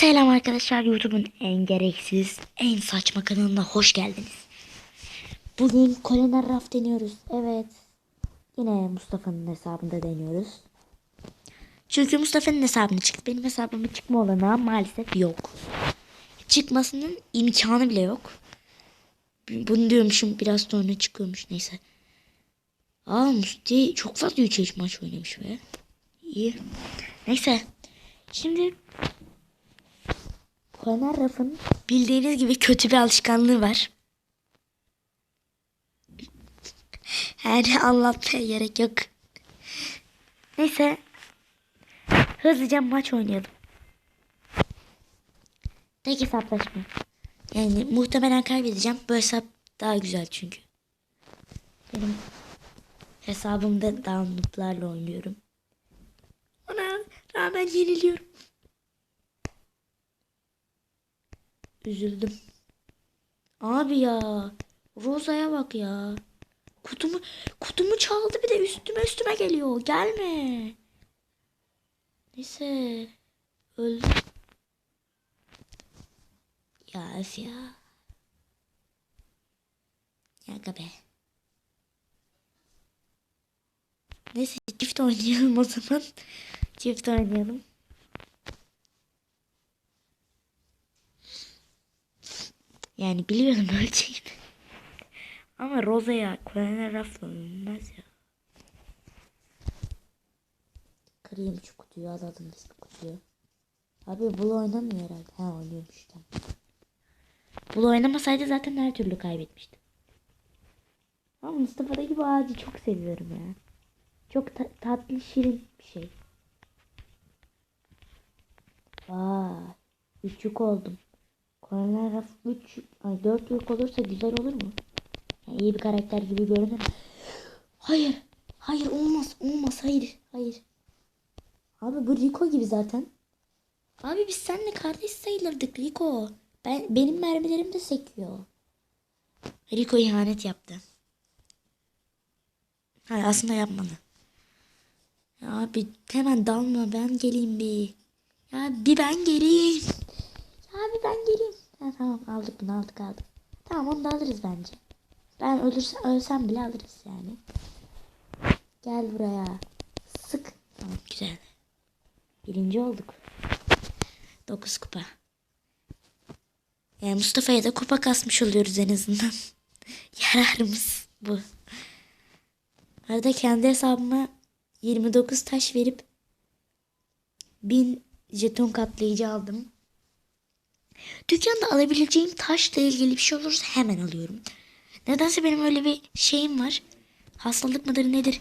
Selam arkadaşlar YouTube'un en gereksiz, en saçma kanalına hoş geldiniz. Bugün Koloner Raf deniyoruz. Evet. Yine Mustafa'nın hesabında deniyoruz. Çünkü Mustafa'nın hesabına çıktı. Benim hesabıma çıkma olanağı maalesef yok. Çıkmasının imkanı bile yok. Bunu diyormuşum biraz sonra çıkıyormuş neyse. Aa Musti çok fazla 3 maç oynamış be. İyi. Neyse. Şimdi Koner Raf'ın bildiğiniz gibi kötü bir alışkanlığı var. Her anlatmaya gerek yok. Neyse. Hızlıca maç oynayalım. Tek hesaplaşma. Yani muhtemelen kaybedeceğim. Bu hesap daha güzel çünkü. Benim hesabımda downloadlarla oynuyorum. Ona rağmen yeniliyorum. Üzüldüm. Abi ya. Roza'ya bak ya. Kutumu kutumu çaldı bir de üstüme üstüme geliyor. Gelme. Neyse. Öldüm. Ya öf ya. Ya be. Neyse çift oynayalım o zaman. Çift oynayalım. Yani biliyorum öleceğini. Ama Roza'ya Kolonel Raf'la ölmez ya. Kırayım şu kutuyu alalım biz bu kutuyu. Abi Bul oynamıyor herhalde. Ha oynuyormuş tamam. Bul oynamasaydı zaten her türlü kaybetmiştim. Ama Mustafa'daki bu ağacı çok seviyorum ya. Çok ta- tatlı şirin bir şey. Vay. Üç yük oldum. Kolonel Raf 3 ay 4 yük olursa güzel olur mu? Yani iyi bir karakter gibi görünür. Hayır. Hayır olmaz. Olmaz. Hayır. Hayır. Abi bu Rico gibi zaten. Abi biz seninle kardeş sayılırdık Rico. Ben benim mermilerim de sekiyor. Rico ihanet yaptı. Hayır aslında yapmadı. Ya abi hemen dalma ben geleyim bir. Ya bir ben geleyim. Ya bir ben geleyim. Ha, tamam aldık bunu aldık aldık. Tamam onu da alırız bence. Ben ölürsem, ölsem bile alırız yani. Gel buraya. Sık. Tamam güzel. Birinci olduk. 9 kupa. Yani Mustafa'ya da kupa kasmış oluyoruz en azından. Yararımız bu. Arada kendi hesabıma 29 taş verip 1000 jeton katlayıcı aldım. Dükkanda alabileceğim taşla ilgili bir şey olursa hemen alıyorum. Nedense benim öyle bir şeyim var. Hastalık mıdır nedir?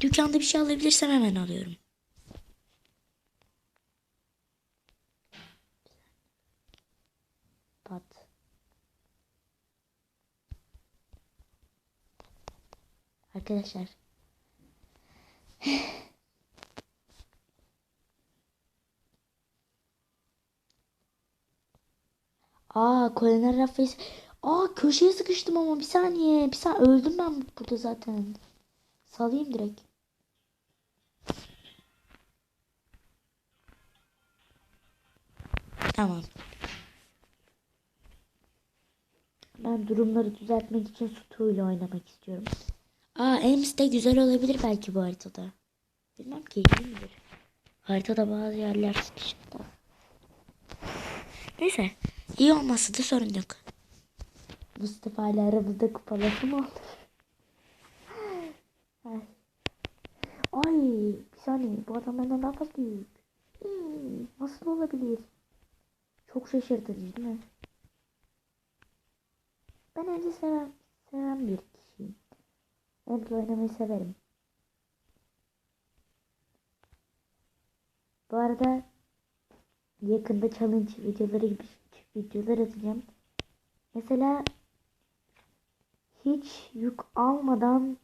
Dükkanda bir şey alabilirsem hemen alıyorum. Pat. Arkadaşlar. Aa Kolonel Rafael. Aa köşeye sıkıştım ama bir saniye. Bir saniye öldüm ben burada zaten. Salayım direkt. Tamam. Ben durumları düzeltmek için Stu'yla oynamak istiyorum. Aa Ems de güzel olabilir belki bu haritada. Bilmem ki iyi midir? Haritada bazı yerler sıkışık da. Neyse. İyi olması da sorun yok. Mustafa ile aramızda kupaları mı oldu? Ay. Bir saniye bu adam benden daha fazla büyük. Hmm, nasıl olabilir? Çok şaşırtıcı değil mi? Ben önce seven, seven bir kişiyim. Emre oynamayı severim. Bu arada yakında challenge videoları gibi videolar atacağım. Mesela hiç yük almadan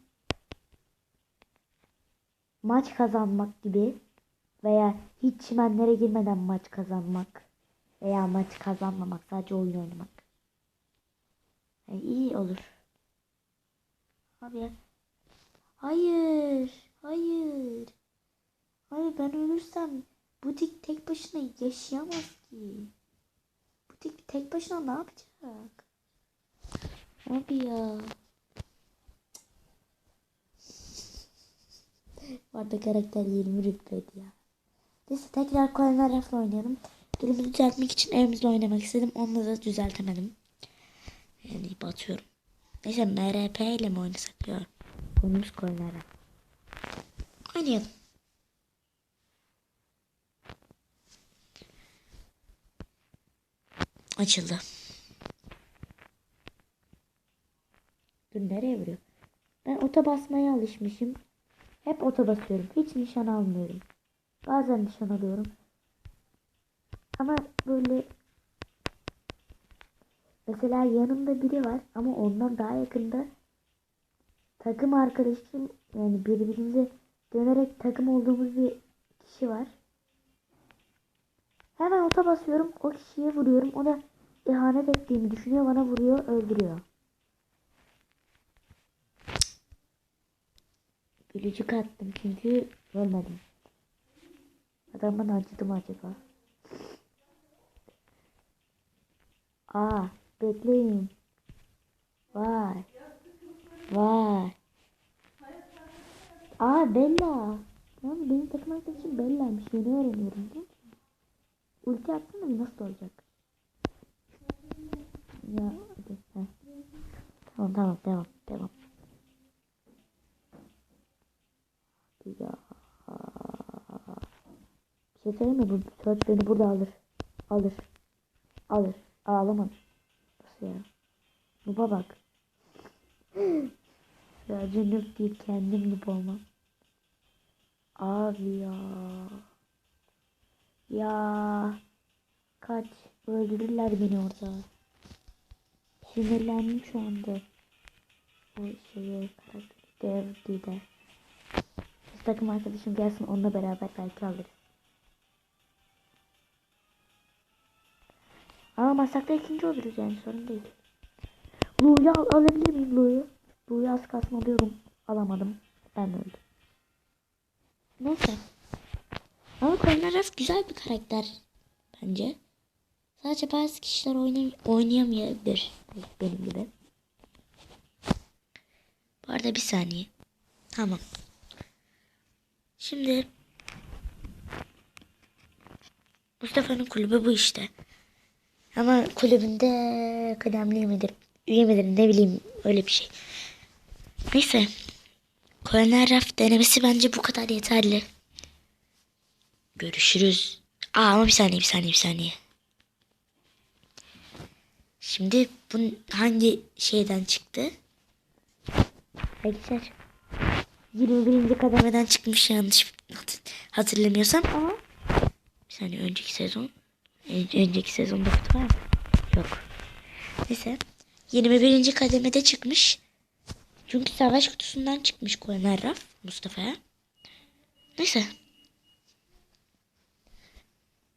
maç kazanmak gibi veya hiç çimenlere girmeden maç kazanmak veya maç kazanmamak sadece oyun oynamak. Yani iyi olur. Abi ya. Hayır. Hayır. Hayır ben ölürsem butik tek başına yaşayamaz ki. Tek, tek başına ne yapacak? Abi ya. Bu arada karakter 20 rütbeydi ya. Neyse tekrar Colonel Ruff'la oynayalım. Durumu düzeltmek için evimizle oynamak istedim. Onunla da düzeltemedim. Yani batıyorum. Neyse MRP ile mi oynasak ya? Konumuz Colonel Ruff. Oynayalım. Açıldı. Dur nereye vuruyor? Ben ota basmaya alışmışım. Hep ota basıyorum. Hiç nişan almıyorum. Bazen nişan alıyorum. Ama böyle mesela yanımda biri var ama ondan daha yakında takım arkadaşım yani birbirimize dönerek takım olduğumuz bir kişi var. Hemen ota basıyorum. O kişiye vuruyorum. O da ihanet ettiğimi düşünüyor. Bana vuruyor. Öldürüyor. Gülücük attım çünkü ölmedim. Adam bana acıdı mı acaba? Aa bekleyin. Vay. Vay. Aa Bella. Lan benim takım arkadaşım Bella'ymış. Yeni öğreniyorum biliyor musun? Ulti attın da nasıl olacak? Ya hadi. heh. Tamam tamam devam devam. Ya. Bir şey söyleyeyim mi? Bu Search beni burada alır. Alır. Alır. Ağlamam. Nasıl ya? Nuba bak. Sadece noob değil kendim noob olmam. Abi ya. Ya. Kaç. Öldürürler beni orada. Sinirlendim şu anda. O şeye karakter. Lider. Biz takım arkadaşım gelsin onunla beraber belki alırız. Ama masakta ikinci oluruz yani sorun değil. Lu'yu al alabilir miyim Lu'yu? Lu'yu az kalsın alıyorum. Alamadım. Ben de öldüm. Neyse. Ama Colonel güzel bir karakter. Bence. Sadece bazı kişiler oynay oynayamayabilir. Benim gibi. Bu arada bir saniye. Tamam. Şimdi Mustafa'nın kulübü bu işte. Ama kulübünde kıdemli midir, üye midir ne bileyim öyle bir şey. Neyse. Kolonel Raf denemesi bence bu kadar yeterli. Görüşürüz. Aa ama bir saniye bir saniye bir saniye. Şimdi bu hangi şeyden çıktı? Arkadaşlar 21. kademeden çıkmış yanlış hat- hatırlamıyorsam ama bir saniye önceki sezon Ön- önceki sezonda kutu var mı? Yok. Neyse 21. kademede çıkmış. Çünkü savaş kutusundan çıkmış Kolonel Raf Mustafa'ya. Neyse.